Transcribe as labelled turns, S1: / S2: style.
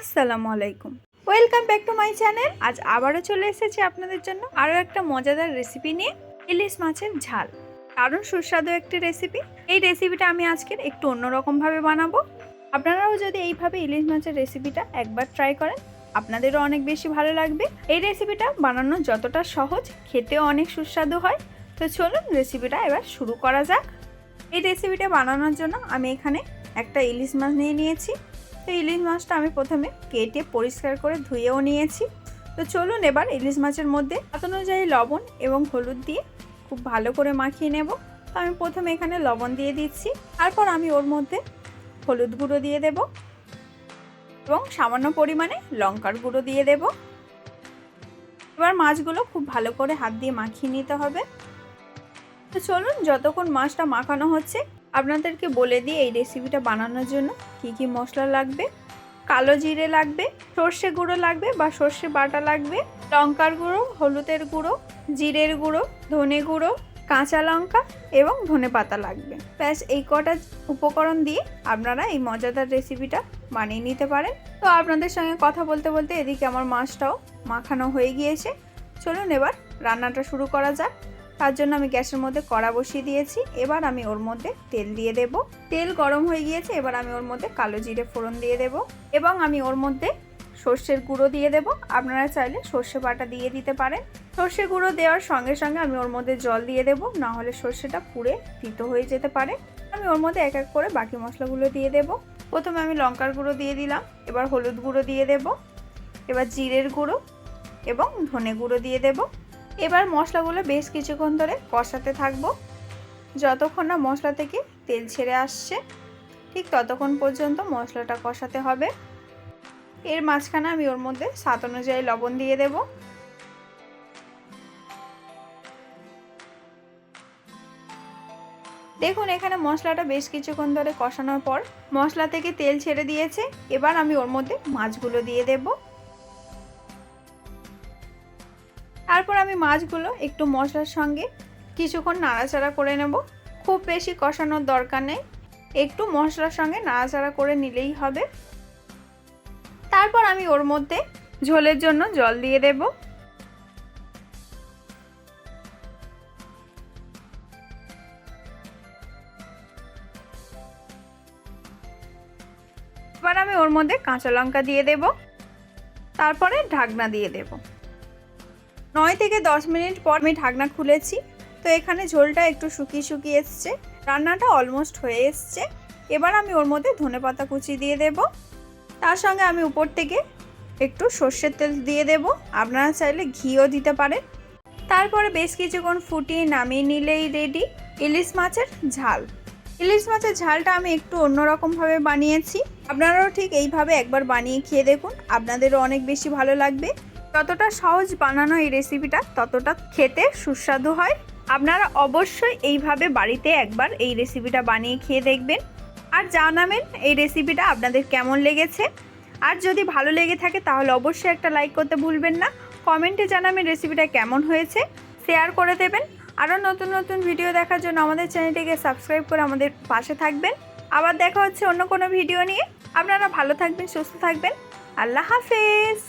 S1: আসসালামু আলাইকুম। Welcome back to my channel আজ আবারও চলে এসেছি আপনাদের জন্য আরও একটা মজাদার রেসিপি নিয়ে, ইলিশ মাছের ঝাল। দারুণ সুস্বাদু একটি রেসিপি এই রেসিপিটা আমি আজকের একটু অন্যরকমভাবে বানাবো। আপনারাও যদি এইভাবে ইলিশ মাছের রেসিপিটা একবার ট্রাই করেন, আপনাদেরও অনেক বেশি ভালো লাগবে। এই রেসিপিটা বানানো যতটা সহজ, খেতেও অনেক সুস্বাদু হয়। তো চলুন রেসিপিটা এবার শুরু করা যাক। এই রেসিপিটা বানানোর জন্য আমি এখানে একটা ইলিশ মাছ নিয়ে নিয়েছি। তো ইলিশ মাছটা আমি প্রথমে কেটে পরিষ্কার করে ধুয়েও নিয়েছি। তো চলুন এবার ইলিশ মাছের মধ্যে স্বাদ অনুযায়ী লবণ এবং হলুদ দিয়ে খুব ভালো করে মাখিয়ে নেব। তো আমি প্রথমে এখানে লবণ দিয়ে দিচ্ছি। তারপর আমি ওর মধ্যে হলুদ গুঁড়ো দিয়ে দেব এবং সামান্য পরিমাণে লঙ্কার গুঁড়ো দিয়ে দেব। এবার মাছগুলো খুব ভালো করে হাত দিয়ে মাখিয়ে নিতে হবে। তো চলুন যতক্ষণ মাছটা মাখানো হচ্ছে আপনাদেরকে বলে দিই এই রেসিপিটা বানানোর জন্য কি কি মশলা লাগবে, কালো জিরে লাগবে, সর্ষে গুঁড়ো লাগবে বা সর্ষে বাটা লাগবে, লঙ্কার গুঁড়ো, হলুদের গুঁড়ো, জিরের গুঁড়ো, ধনে গুঁড়ো, কাঁচা লঙ্কা এবং ধনে পাতা লাগবে। ব্যাস, এই কটা উপকরণ দিয়ে আপনারা এই মজাদার রেসিপিটা বানিয়ে নিতে পারেন। তো আপনাদের সঙ্গে কথা বলতে বলতে এদিকে আমার মাছটাও মাখানো হয়ে গিয়েছে। চলুন এবার রান্নাটা শুরু করা যাক। তার জন্য আমি গ্যাসের মধ্যে কড়া বসিয়ে দিয়েছি। এবার আমি ওর মধ্যে তেল দিয়ে দেব। তেল গরম হয়ে গিয়েছে, এবার আমি ওর মধ্যে কালো জিরে ফোড়ন দিয়ে দেব এবং আমি ওর মধ্যে সর্ষের গুঁড়ো দিয়ে দেব। আপনারা চাইলে সর্ষে বাটা দিয়ে দিতে পারেন। সর্ষে গুঁড়ো দেওয়ার সঙ্গে সঙ্গে আমি ওর মধ্যে জল দিয়ে দেব, না হলে সর্ষেটা পুড়ে তিতো হয়ে যেতে পারে। আমি ওর মধ্যে এক এক করে বাকি মশলাগুলো দিয়ে দেব। প্রথমে আমি লঙ্কার গুঁড়ো দিয়ে দিলাম, এবার হলুদ গুঁড়ো দিয়ে দেব, এবার জিরের গুঁড়ো এবং ধনে গুঁড়ো দিয়ে দেবো। এবার মশলাগুলো বেশ কিছুক্ষণ ধরে কষাতে থাকব। যতক্ষণ না মশলা থেকে তেল ছেড়ে আসছে, ঠিক ততক্ষণ পর্যন্ত মশলাটা কষাতে হবে। এর মাঝখানে আমি ওর মধ্যে স্বাদ অনুযায়ী লবণ দিয়ে দেব। দেখুন, এখানে মশলাটা বেশ কিছুক্ষণ ধরে কষানোর পর মশলা থেকে তেল ছেড়ে দিয়েছে। এবার আমি ওর মধ্যে মাছগুলো দিয়ে দেবো। তারপর আমি মাছগুলো একটু মশলার সঙ্গে কিছুক্ষণ নাড়াচাড়া করে নেব। খুব বেশি কষানোর দরকার নেই। একটু মশলার সঙ্গে নাড়াচাড়া করে নিলেই হবে। তারপর আমি ওর মধ্যে ঝোলের জন্য জল দিয়ে দেব। এবার আমি ওর মধ্যে কাঁচা লঙ্কা দিয়ে দেব। তারপরে ঢাকনা দিয়ে দেবো। নয় থেকে দশ মিনিট পর আমি ঢাকনা খুলেছি। তো এখানে ঝোলটা একটু শুকিয়ে শুকিয়ে এসছে। রান্নাটা অলমোস্ট হয়ে এসছে। এবার আমি ওর মধ্যে ধনে পাতা কুচি দিয়ে দেব। তার সঙ্গে আমি উপর থেকে একটু সর্ষের তেল দিয়ে দেব। আপনারা চাইলে ঘিও দিতে পারেন। তারপরে বেশ কিছুক্ষণ ফুটিয়ে নামিয়ে নিলেই রেডি ইলিশ মাছের ঝাল। ইলিশ মাছের ঝালটা আমি একটু অন্যরকমভাবে বানিয়েছি। আপনারাও ঠিক এইভাবে একবার বানিয়ে খেয়ে দেখুন। আপনাদেরও অনেক বেশি ভালো লাগবে। যতটা সহজ বানানো এই রেসিপিটা ততটা খেতে সুস্বাদু হয়। আপনারা অবশ্যই এইভাবে বাড়িতে একবার এই রেসিপিটা বানিয়ে খেয়ে দেখবেন। আর জানাবেন এই রেসিপিটা আপনাদের কেমন লেগেছে। আর যদি ভালো লেগে থাকে তাহলে অবশ্যই একটা লাইক করতে ভুলবেন না। কমেন্টে জানাবেন রেসিপিটা কেমন হয়েছে। শেয়ার করে দেবেন। আরও নতুন নতুন ভিডিও দেখার জন্য আমাদের চ্যানেলটিকে সাবস্ক্রাইব করে আমাদের পাশে থাকবেন। আবার দেখা হচ্ছে অন্য কোনো ভিডিও নিয়ে। আপনারা ভালো থাকবেন, সুস্থ থাকবেন। আল্লাহ হাফেজ!